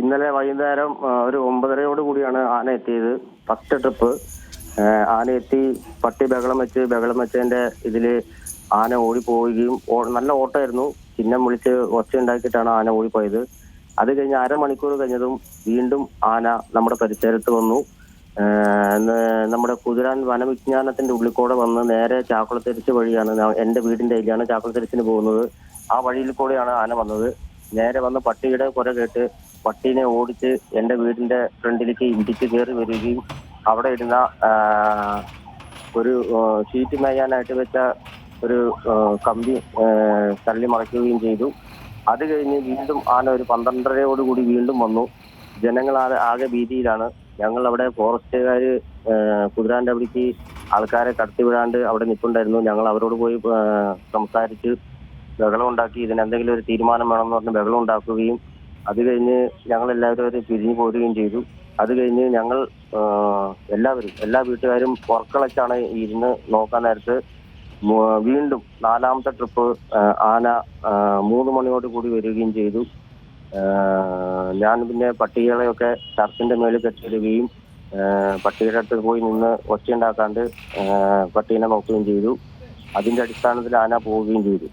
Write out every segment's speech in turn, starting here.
ഇന്നലെ വൈകുന്നേരം ഒരു ഒമ്പതരയോട് കൂടിയാണ് ആന എത്തിയത്. First trip. ആന എത്തി പട്ടി ബഹളം വെച്ച് ബഹളം വെച്ചതിന്റെ ഇതിൽ ആന ഓടിപ്പോവുകയും പോവുകയും നല്ല ഓട്ടമായിരുന്നു. ചിഹ്നം വിളിച്ച് ഒച്ച ഉണ്ടാക്കിയിട്ടാണ് ആന ഓടിപ്പോയത്. അത് കഴിഞ്ഞ് അരമണിക്കൂർ കഴിഞ്ഞതും വീണ്ടും ആന നമ്മുടെ പരിസരത്ത് വന്നു. നമ്മുടെ കുതിരാൻ വനവിജ്ഞാനത്തിന്റെ ഉള്ളിൽ കൂടെ വന്ന് നേരെ ചാക്കുളത്തിരിച്ച് വഴിയാണ് എന്റെ വീടിന്റെ അതിലാണ് ചാക്കുളത്തിരിച്ചിന് പോകുന്നത്. ആ വഴിയിൽ കൂടെയാണ് ആന വന്നത്. നേരെ വന്ന് പട്ടിയുടെ കുര കേട്ട് പട്ടീനെ ഓടിച്ച് എന്റെ വീടിന്റെ ഫ്രണ്ടിലേക്ക് ഇടിച്ച് കയറി വരികയും അവിടെ ഇരുന്ന ഒരു ഷീറ്റ് മേയാനായിട്ട് വെച്ച ഒരു കമ്പി തള്ളി മറയ്ക്കുകയും ചെയ്തു. അത് കഴിഞ്ഞ് വീണ്ടും ആന ഒരു പന്ത്രണ്ടരയോടുകൂടി വീണ്ടും വന്നു. ജനങ്ങൾ ആകെ ഭീതിയിലാണ്. ഞങ്ങൾ അവിടെ ഫോറസ്റ്റുകാർ കുതിരാന്റെ അവിടേക്ക് ആൾക്കാരെ കടത്തിവിടാണ്ട് അവിടെ നിൽപ്പുണ്ടായിരുന്നു. ഞങ്ങൾ അവരോട് പോയി സംസാരിച്ച് ബഹളം ഉണ്ടാക്കി. ഇതിനെന്തെങ്കിലും ഒരു തീരുമാനം വേണമെന്ന് പറഞ്ഞ് ബഹളം ഉണ്ടാക്കുകയും അത് കഴിഞ്ഞ് ഞങ്ങൾ എല്ലാവരും അവരെ പിരിഞ്ഞു പോരുകയും ചെയ്തു. അത് കഴിഞ്ഞ് ഞങ്ങൾ എല്ലാവരും എല്ലാ വീട്ടുകാരും പുറക്കളച്ചാണ് ഇരുന്ന് നോക്കാൻ നേരത്ത് വീണ്ടും നാലാമത്തെ ട്രിപ്പ് ആന മൂന്ന് മണിയോട് കൂടി വരികയും ചെയ്തു. ഞാൻ പിന്നെ പട്ടികളെയൊക്കെ ചർച്ചിന്റെ മേളിൽ കെട്ടിയിടുകയും ആ, പട്ടിയുടെ അടുത്ത് പോയി നിന്ന് ഒച്ചയുണ്ടാക്കാണ്ട് പട്ടീനെ നോക്കുകയും ചെയ്തു. അതിന്റെ അടിസ്ഥാനത്തിൽ ആന പോവുകയും ചെയ്തു.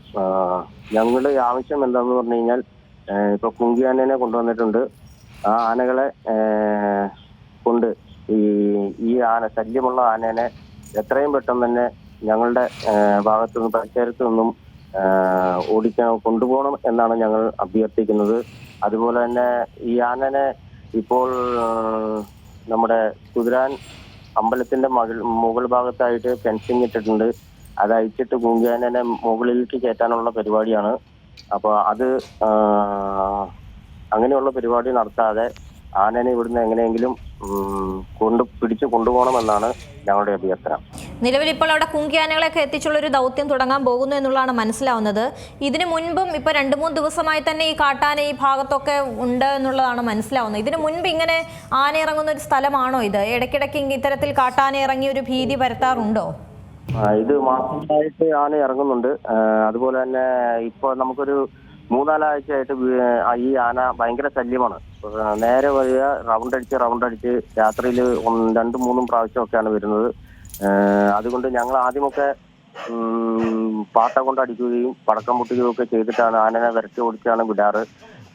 ഞങ്ങളുടെ ആവശ്യം എന്താന്ന് പറഞ്ഞു കഴിഞ്ഞാൽ ആ, കുങ്കി ആനേനെ കൊണ്ടുവന്നിട്ടുണ്ട്. ആ ആനകളെ കൊണ്ട് ഈ ഈ ആന ശല്യമുള്ള ആനേനെ എത്രയും പെട്ടെന്ന് തന്നെ ഞങ്ങളുടെ ഭാഗത്തു നിന്നും പരിസരത്തു നിന്നും ഓടിക്കാൻ കൊണ്ടുപോകണം എന്നാണ് ഞങ്ങൾ അഭ്യർത്ഥിക്കുന്നത്. അതുപോലെ തന്നെ ഈ ആനനെ ഇപ്പോൾ നമ്മുടെ കുതിരാൻ അമ്പലത്തിന്റെ മകൾ മുകൾ ഭാഗത്തായിട്ട് ഫെൻസിങ് ഇട്ടിട്ടുണ്ട്. അത് അയച്ചിട്ട് കുങ്കിയാനനെ മുകളിലേക്ക് കയറ്റാനുള്ള പരിപാടിയാണ്. അപ്പൊ അത് അങ്ങനെയുള്ള പരിപാടി നടത്താതെ ആനനെ ഇവിടുന്ന് എങ്ങനെയെങ്കിലും കൊണ്ട് പിടിച്ചു കൊണ്ടുപോകണമെന്നാണ് ഞങ്ങളുടെ അഭ്യർത്ഥന. നിലവിൽ ഇപ്പോൾ അവിടെ കുങ്കിയാനകളെയൊക്കെ എത്തിച്ചുള്ള ഒരു ദൗത്യം തുടങ്ങാൻ പോകുന്നു എന്നുള്ളതാണ് മനസ്സിലാവുന്നത്. ഇതിനു മുൻപും ഇപ്പൊ രണ്ട് മൂന്ന് ദിവസമായി തന്നെ ഈ കാട്ടാന ഈ ഭാഗത്തൊക്കെ ഉണ്ട് എന്നുള്ളതാണ് മനസ്സിലാവുന്നത്. ഇതിനു മുൻപ് ഇങ്ങനെ ആന ഇറങ്ങുന്ന ഒരു സ്ഥലമാണോ ഇത്? ഇടയ്ക്കിടയ്ക്ക് ഇത്തരത്തിൽ കാട്ടാന ഇറങ്ങി ഒരു ഭീതി പരത്താറുണ്ടോ? ആ, ഇത് മാസങ്ങളായിട്ട് ആണ് ഇറങ്ങുന്നുണ്ട്. അതുപോലെ തന്നെ ഇപ്പൊ നമുക്കൊരു മൂന്നാലാഴ്ചയായിട്ട് ഈ ആന ഭയങ്കര ശല്യമാണ്. നേരെ വരിക റൗണ്ട് അടിച്ച് റൗണ്ട് അടിച്ച് രാത്രിയിൽ രണ്ടും മൂന്നും പ്രാവശ്യമൊക്കെയാണ് വരുന്നത്. അതുകൊണ്ട് ഞങ്ങൾ ആദ്യമൊക്കെ പാട്ട കൊണ്ട് അടിക്കുകയും പടക്കം പൊട്ടുകയും ഒക്കെ ചെയ്തിട്ടാണ് ആനനെ വരച്ച് ഓടിച്ചാണ് വിടാറ്.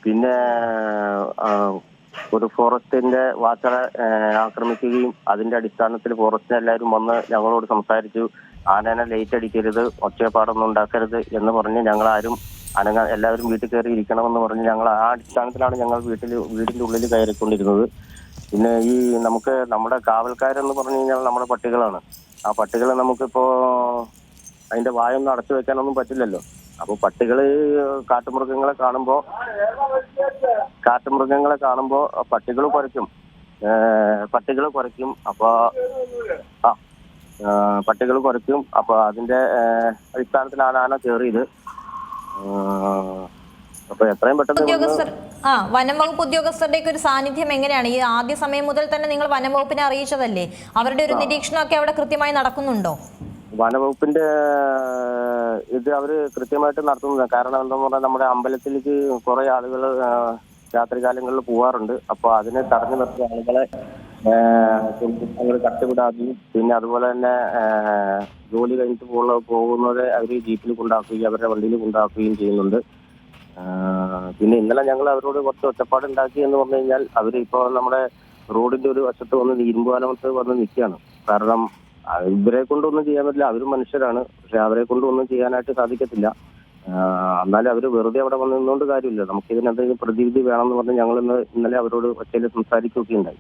പിന്നെ ഒരു ഫോറസ്റ്റിന്റെ വാച്ചറെ ആക്രമിക്കുകയും അതിന്റെ അടിസ്ഥാനത്തിൽ ഫോറസ്റ്റിന് എല്ലാവരും വന്ന് ഞങ്ങളോട് സംസാരിച്ചു. ആനേനെ ലൈറ്റ് അടിക്കരുത് ഒച്ചപ്പാടൊന്നും ഉണ്ടാക്കരുത് എന്ന് പറഞ്ഞ് ഞങ്ങൾ ആരും അനങ്ങ എല്ലാവരും വീട്ടിൽ കയറി ഇരിക്കണമെന്ന് പറഞ്ഞ് ഞങ്ങൾ ആ അടിസ്ഥാനത്തിലാണ് ഞങ്ങൾ വീട്ടിൽ വീടിന്റെ ഉള്ളിൽ കയറിക്കൊണ്ടിരുന്നത്. പിന്നെ ഈ നമുക്ക് നമ്മുടെ കാവൽക്കാരെന്ന് പറഞ്ഞു കഴിഞ്ഞാൽ നമ്മുടെ പട്ടികളാണ്. ആ പട്ടികളെ നമുക്കിപ്പോ അതിന്റെ വായൊന്നും അടച്ചു വെക്കാനൊന്നും പറ്റില്ലല്ലോ. അപ്പൊ പട്ടികൾ കാട്ടുമൃഗങ്ങളെ കാണുമ്പോ കാട്ടുമൃഗങ്ങളെ കാണുമ്പോ പട്ടികൾ കുറയ്ക്കും. പട്ടികൾ കുറയ്ക്കും. അപ്പൊ ആ പട്ടികൾ കുറയ്ക്കും. അപ്പൊ അതിന്റെ അടിസ്ഥാനത്തിലാണ് ആന കയറിയത് അപ്പൊ എത്രയും പെട്ടെന്ന് ഉദ്യോഗസ്ഥർ ആ വനം വകുപ്പ് ഉദ്യോഗസ്ഥരുടെ ഒരു സാന്നിധ്യം എങ്ങനെയാണ്? ഈ ആദ്യ സമയം മുതൽ തന്നെ നിങ്ങൾ വനം വകുപ്പിനെ അറിയിച്ചതല്ലേ? അവരുടെ ഒരു നിരീക്ഷണമൊക്കെ അവിടെ കൃത്യമായി നടക്കുന്നുണ്ടോ? വനവകുപ്പിന്റെ ഇത് അവർ കൃത്യമായിട്ട് നടത്തുന്നത് കാരണം എന്താന്ന് പറഞ്ഞാൽ നമ്മുടെ അമ്പലത്തിലേക്ക് കുറെ ആളുകൾ രാത്രികാലങ്ങളിൽ പോവാറുണ്ട്. അപ്പൊ അതിനെ തടഞ്ഞു നിർത്തിയ ആളുകളെ കട്ടുവിടാതെയും പിന്നെ അതുപോലെ തന്നെ ജോലി കഴിഞ്ഞിട്ട് പോകുന്ന പോകുന്നവരെ അവർ ജീപ്പിൽ കൊണ്ടാക്കുകയും അവരുടെ വണ്ടിയിൽ കൊണ്ടാക്കുകയും ചെയ്യുന്നുണ്ട്. പിന്നെ ഇന്നലെ ഞങ്ങൾ അവരോട് കുറച്ച് ഒറ്റപ്പാട് ഉണ്ടാക്കി എന്ന് പറഞ്ഞു കഴിഞ്ഞാൽ അവരിപ്പോ നമ്മുടെ റോഡിന്റെ ഒരു വശത്ത് വന്ന് ഇരുമ്പുവാലമത്ത് വന്ന് നിൽക്കുകയാണ്. കാരണം ഇവരെ കൊണ്ടൊന്നും ചെയ്യാൻ പറ്റില്ല. അവരും മനുഷ്യരാണ്. പക്ഷെ അവരെ കൊണ്ടൊന്നും ചെയ്യാനായിട്ട് സാധിക്കത്തില്ല. എന്നാലും അവർ വെറുതെ അവിടെ വന്ന് നിന്നുകൊണ്ട് കാര്യമില്ല. നമുക്ക് ഇതിനെന്തെങ്കിലും പ്രതിവിധി വേണമെന്ന് പറഞ്ഞ് ഞങ്ങൾ ഇന്ന് ഇന്നലെ അവരോട് ഒറ്റയിൽ സംസാരിക്കുകയൊക്കെ ഉണ്ടായി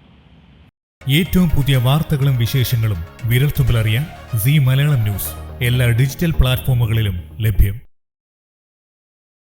ഏറ്റവും പുതിയ വാർത്തകളും വിശേഷങ്ങളും വിരൽത്തുമ്പിലറിയാൻ സി മലയാളം ന്യൂസ്. എല്ലാ ഡിജിറ്റൽ പ്ലാറ്റ്ഫോമുകളിലും ലഭ്യം.